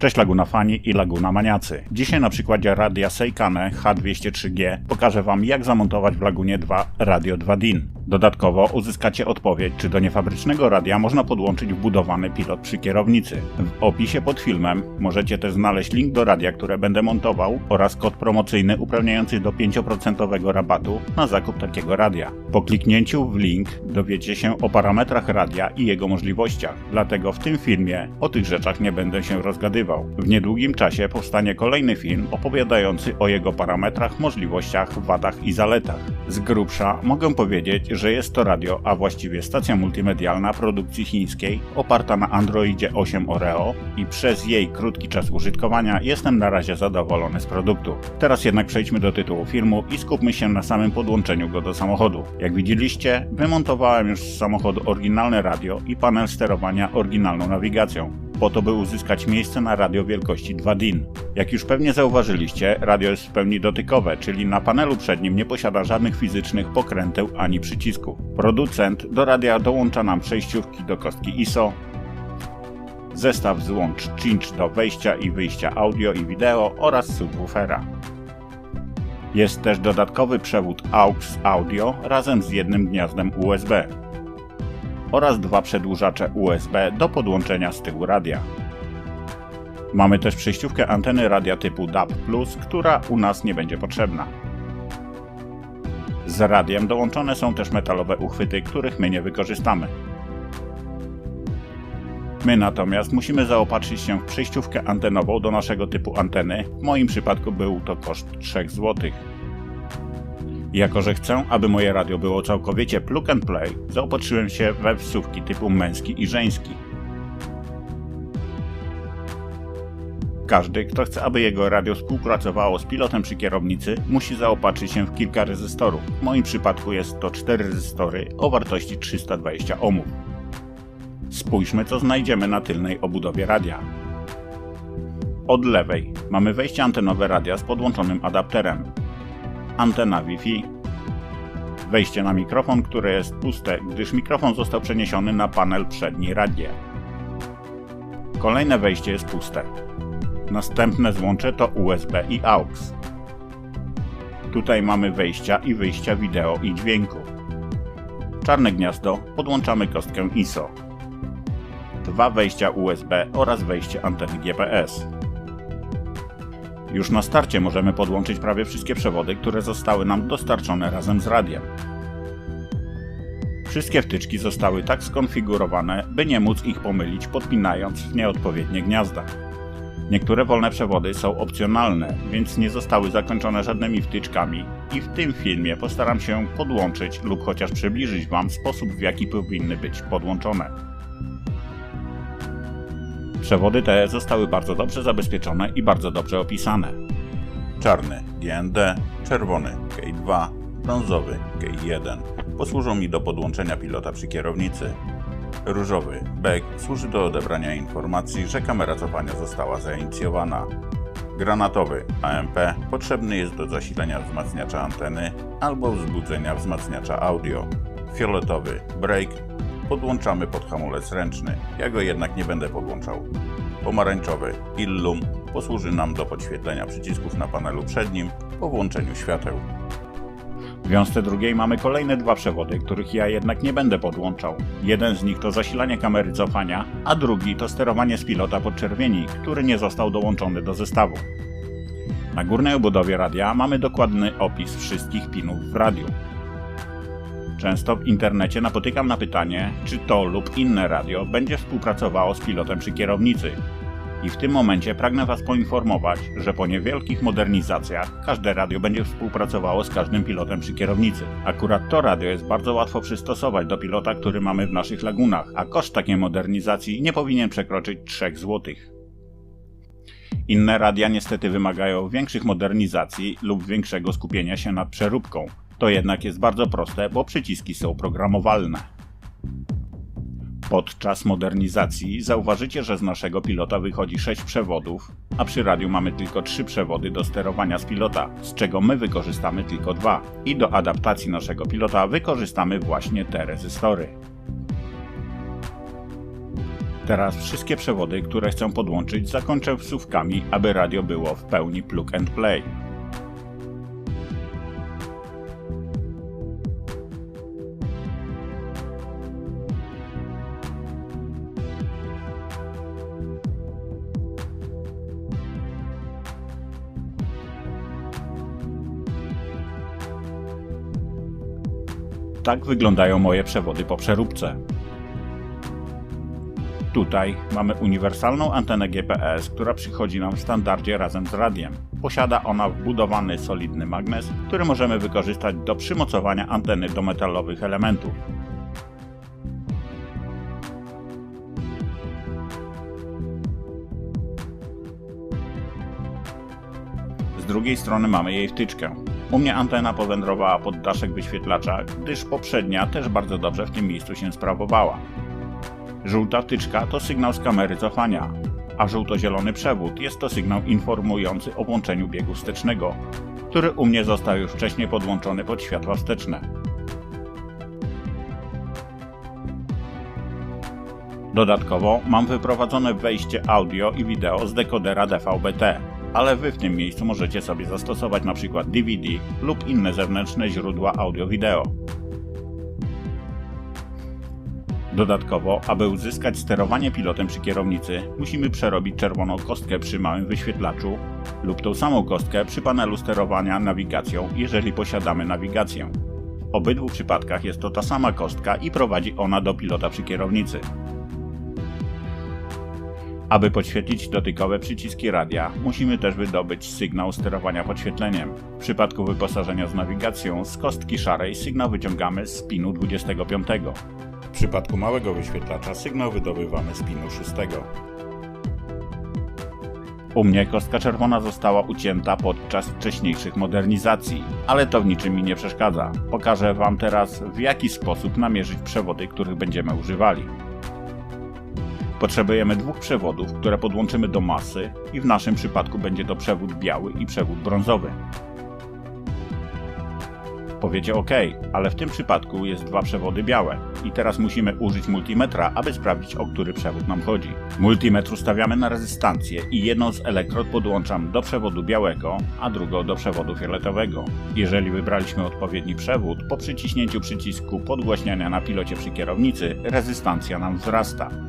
Cześć Laguna Fani i Laguna Maniacy. Dzisiaj na przykładzie radia Seikane H203G pokażę Wam jak zamontować w Lagunie 2 Radio 2 DIN. Dodatkowo uzyskacie odpowiedź, czy do niefabrycznego radia można podłączyć wbudowany pilot przy kierownicy. W opisie pod filmem możecie też znaleźć link do radia, które będę montował oraz kod promocyjny uprawniający do 5% rabatu na zakup takiego radia. Po kliknięciu w link dowiecie się o parametrach radia i jego możliwościach, dlatego w tym filmie o tych rzeczach nie będę się rozgadywał. W niedługim czasie powstanie kolejny film opowiadający o jego parametrach, możliwościach, wadach i zaletach. Z grubsza mogę powiedzieć, że jest to radio, a właściwie stacja multimedialna produkcji chińskiej, oparta na Androidzie 8 Oreo i przez jej krótki czas użytkowania jestem na razie zadowolony z produktu. Teraz jednak przejdźmy do tytułu filmu i skupmy się na samym podłączeniu go do samochodu. Jak widzieliście, wymontowałem już z samochodu oryginalne radio i panel sterowania oryginalną nawigacją po to, by uzyskać miejsce na radio wielkości 2 DIN. Jak już pewnie zauważyliście, radio jest w pełni dotykowe, czyli na panelu przednim nie posiada żadnych fizycznych pokręteł ani przycisków. Producent do radia dołącza nam przejściówki do kostki ISO, zestaw złącz cinch do wejścia i wyjścia audio i wideo oraz subwoofera. Jest też dodatkowy przewód AUX audio razem z jednym gniazdem USB oraz dwa przedłużacze USB do podłączenia z tyłu radia. Mamy też przejściówkę anteny radia typu DAB+, która u nas nie będzie potrzebna. Z radiem dołączone są też metalowe uchwyty, których my nie wykorzystamy. My natomiast musimy zaopatrzyć się w przejściówkę antenową do naszego typu anteny. W moim przypadku był to koszt 3 zł. Jako, że chcę, aby moje radio było całkowicie plug and play, zaopatrzyłem się we wsówki typu męski i żeński. Każdy, kto chce, aby jego radio współpracowało z pilotem przy kierownicy, musi zaopatrzyć się w kilka rezystorów. W moim przypadku jest to 4 rezystory o wartości 320 ohmów. Spójrzmy, co znajdziemy na tylnej obudowie radia. Od lewej mamy wejście antenowe radia z podłączonym adapterem antena Wi-Fi, wejście na mikrofon, które jest puste, gdyż mikrofon został przeniesiony na panel przedni radia. Kolejne wejście jest puste. Następne złącze to USB i AUX. Tutaj mamy wejścia i wyjścia wideo i dźwięku. Czarne gniazdo podłączamy kostkę ISO. Dwa wejścia USB oraz wejście anteny GPS. Już na starcie możemy podłączyć prawie wszystkie przewody, które zostały nam dostarczone razem z radiem. Wszystkie wtyczki zostały tak skonfigurowane, by nie móc ich pomylić podpinając w nieodpowiednie gniazda. Niektóre wolne przewody są opcjonalne, więc nie zostały zakończone żadnymi wtyczkami i w tym filmie postaram się podłączyć lub chociaż przybliżyć Wam sposób w jaki powinny być podłączone. Przewody te zostały bardzo dobrze zabezpieczone i bardzo dobrze opisane. Czarny GND, czerwony K2, brązowy K1 posłużą mi do podłączenia pilota przy kierownicy. Różowy BEG służy do odebrania informacji, że kamera cofania została zainicjowana. Granatowy AMP potrzebny jest do zasilenia wzmacniacza anteny albo wzbudzenia wzmacniacza audio. Fioletowy Break podłączamy pod hamulec ręczny. Ja go jednak nie będę podłączał. Pomarańczowy Illum posłuży nam do podświetlenia przycisków na panelu przednim po włączeniu świateł. W wiązce drugiej mamy kolejne dwa przewody, których ja jednak nie będę podłączał. Jeden z nich to zasilanie kamery cofania, a drugi to sterowanie z pilota podczerwieni, który nie został dołączony do zestawu. Na górnej obudowie radia mamy dokładny opis wszystkich pinów w radiu. Często w internecie napotykam na pytanie, czy to lub inne radio będzie współpracowało z pilotem przy kierownicy. I w tym momencie pragnę Was poinformować, że po niewielkich modernizacjach każde radio będzie współpracowało z każdym pilotem przy kierownicy. Akurat to radio jest bardzo łatwo przystosować do pilota, który mamy w naszych lagunach, a koszt takiej modernizacji nie powinien przekroczyć 3 zł. Inne radia niestety wymagają większych modernizacji lub większego skupienia się nad przeróbką. To jednak jest bardzo proste, bo przyciski są programowalne. Podczas modernizacji zauważycie, że z naszego pilota wychodzi 6 przewodów, a przy radiu mamy tylko 3 przewody do sterowania z pilota, z czego my wykorzystamy tylko dwa. I do adaptacji naszego pilota wykorzystamy właśnie te rezystory. Teraz wszystkie przewody, które chcę podłączyć, zakończę wsówkami, aby radio było w pełni plug and play. Tak wyglądają moje przewody po przeróbce. Tutaj mamy uniwersalną antenę GPS, która przychodzi nam w standardzie razem z radiem. Posiada ona wbudowany solidny magnes, który możemy wykorzystać do przymocowania anteny do metalowych elementów. Z drugiej strony mamy jej wtyczkę. U mnie antena powędrowała pod daszek wyświetlacza, gdyż poprzednia też bardzo dobrze w tym miejscu się sprawowała. Żółta wtyczka to sygnał z kamery cofania, a żółto-zielony przewód jest to sygnał informujący o włączeniu biegu wstecznego, który u mnie został już wcześniej podłączony pod światła wsteczne. Dodatkowo mam wyprowadzone wejście audio i wideo z dekodera DVB-T, ale Wy w tym miejscu możecie sobie zastosować np. DVD lub inne zewnętrzne źródła audio-wideo. Dodatkowo, aby uzyskać sterowanie pilotem przy kierownicy, musimy przerobić czerwoną kostkę przy małym wyświetlaczu lub tą samą kostkę przy panelu sterowania nawigacją, jeżeli posiadamy nawigację. W obydwu przypadkach jest to ta sama kostka i prowadzi ona do pilota przy kierownicy. Aby podświetlić dotykowe przyciski radia, musimy też wydobyć sygnał sterowania podświetleniem. W przypadku wyposażenia z nawigacją z kostki szarej sygnał wyciągamy z pinu 25. W przypadku małego wyświetlacza sygnał wydobywamy z pinu 6. U mnie kostka czerwona została ucięta podczas wcześniejszych modernizacji, ale to w niczym mi nie przeszkadza. Pokażę Wam teraz w jaki sposób namierzyć przewody, których będziemy używali. Potrzebujemy dwóch przewodów, które podłączymy do masy i w naszym przypadku będzie to przewód biały i przewód brązowy. Powiecie OK, ale w tym przypadku jest dwa przewody białe i teraz musimy użyć multimetra, aby sprawdzić o który przewód nam chodzi. Multimetr ustawiamy na rezystancję i jedną z elektrod podłączam do przewodu białego, a drugą do przewodu fioletowego. Jeżeli wybraliśmy odpowiedni przewód, po przyciśnięciu przycisku podgłaśniania na pilocie przy kierownicy, rezystancja nam wzrasta.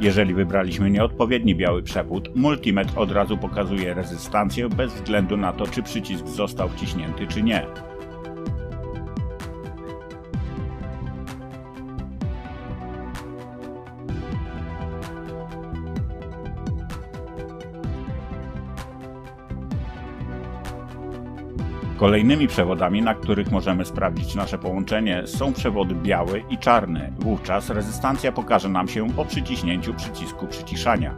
Jeżeli wybraliśmy nieodpowiedni biały przewód, multimetr od razu pokazuje rezystancję bez względu na to, czy przycisk został wciśnięty czy nie. Kolejnymi przewodami, na których możemy sprawdzić nasze połączenie, są przewody biały i czarny. Wówczas rezystancja pokaże nam się po przyciśnięciu przycisku przyciszania.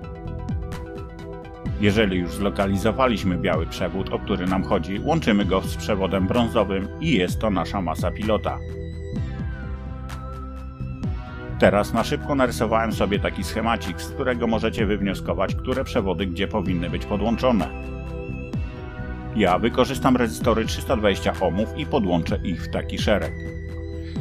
Jeżeli już zlokalizowaliśmy biały przewód, o który nam chodzi, łączymy go z przewodem brązowym i jest to nasza masa pilota. Teraz na szybko narysowałem sobie taki schemacik, z którego możecie wywnioskować, które przewody gdzie powinny być podłączone. Ja wykorzystam rezystory 320 ohmów i podłączę ich w taki szereg.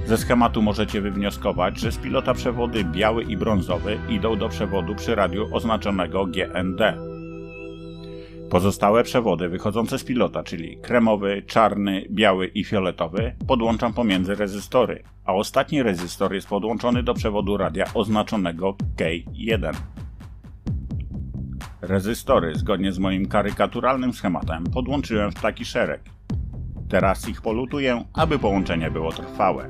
Ze schematu możecie wywnioskować, że z pilota przewody biały i brązowy idą do przewodu przy radiu oznaczonego GND. Pozostałe przewody wychodzące z pilota, czyli kremowy, czarny, biały i fioletowy, podłączam pomiędzy rezystory, a ostatni rezystor jest podłączony do przewodu radia oznaczonego K1. Rezystory, zgodnie z moim karykaturalnym schematem, podłączyłem w taki szereg. Teraz ich polutuję, aby połączenie było trwałe.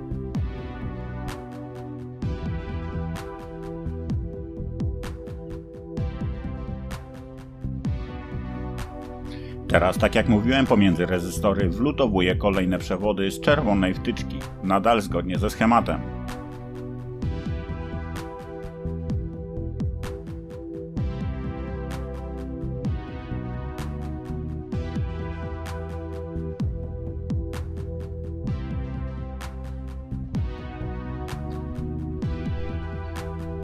Teraz, tak jak mówiłem, pomiędzy rezystory wlutowuję kolejne przewody z czerwonej wtyczki, nadal zgodnie ze schematem.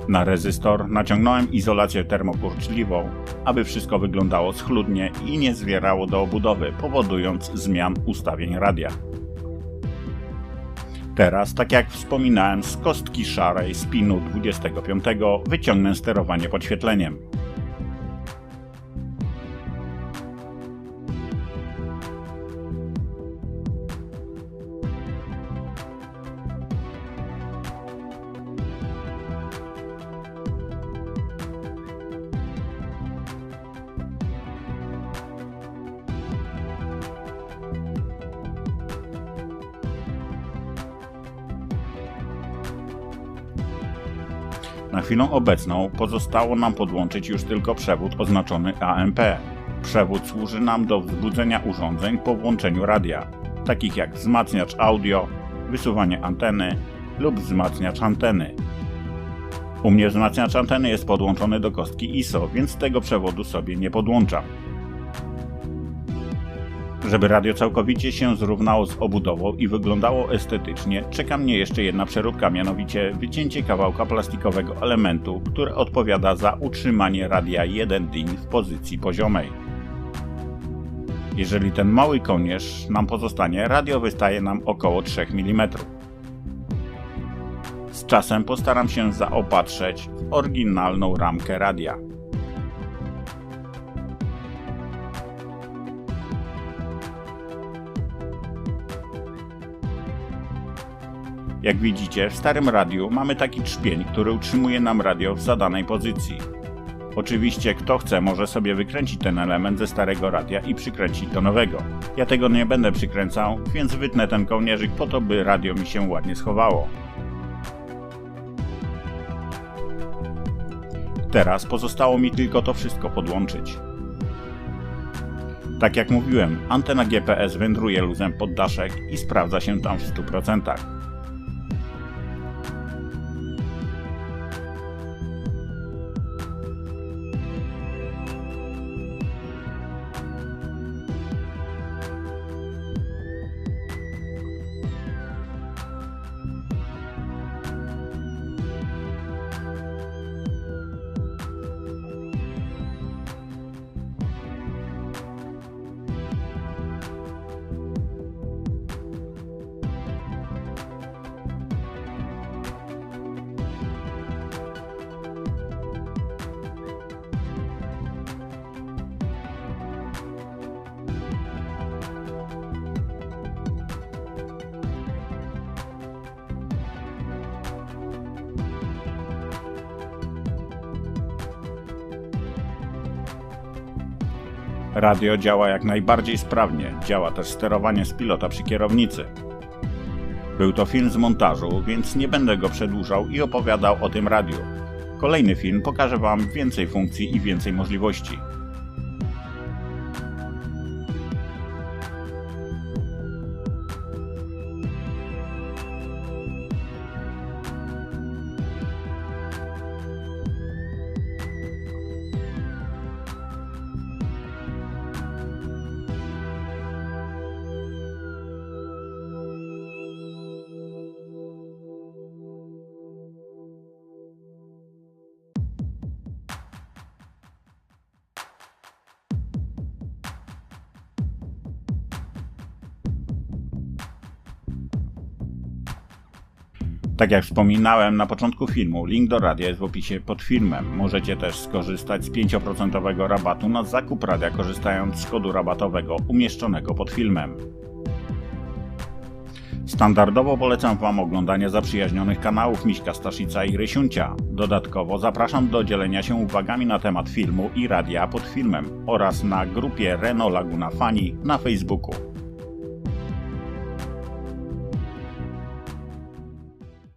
Na rezystor naciągnąłem izolację termokurczliwą, aby wszystko wyglądało schludnie i nie zwierało do obudowy, powodując zmian ustawień radia. Teraz, tak jak wspominałem, z kostki szarej z pinu 25 wyciągnę sterowanie podświetleniem. Na chwilę obecną pozostało nam podłączyć już tylko przewód oznaczony AMP. Przewód służy nam do wzbudzenia urządzeń po włączeniu radia, takich jak wzmacniacz audio, wysuwanie anteny lub wzmacniacz anteny. U mnie wzmacniacz anteny jest podłączony do kostki ISO, więc tego przewodu sobie nie podłączam. Żeby radio całkowicie się zrównało z obudową i wyglądało estetycznie, czeka mnie jeszcze jedna przeróbka, mianowicie wycięcie kawałka plastikowego elementu, który odpowiada za utrzymanie radia 1 DIN w pozycji poziomej. Jeżeli ten mały kołnierz nam pozostanie, radio wystaje nam około 3 mm. Z czasem postaram się zaopatrzyć w oryginalną ramkę radia. Jak widzicie, w starym radiu mamy taki trzpień, który utrzymuje nam radio w zadanej pozycji. Oczywiście kto chce może sobie wykręcić ten element ze starego radia i przykręcić do nowego. Ja tego nie będę przykręcał, więc wytnę ten kołnierzyk po to, by radio mi się ładnie schowało. Teraz pozostało mi tylko to wszystko podłączyć. Tak jak mówiłem, antena GPS wędruje luzem pod daszek i sprawdza się tam w 100%. Radio działa jak najbardziej sprawnie, działa też sterowanie z pilota przy kierownicy. Był to film z montażu, więc nie będę go przedłużał i opowiadał o tym radiu. Kolejny film pokaże Wam więcej funkcji i więcej możliwości. Tak jak wspominałem na początku filmu, link do radia jest w opisie pod filmem. Możecie też skorzystać z 5% rabatu na zakup radia korzystając z kodu rabatowego umieszczonego pod filmem. Standardowo polecam Wam oglądanie zaprzyjaźnionych kanałów Miśka Staszica i Rysiuncia. Dodatkowo zapraszam do dzielenia się uwagami na temat filmu i radia pod filmem oraz na grupie Renault Laguna Fani na Facebooku.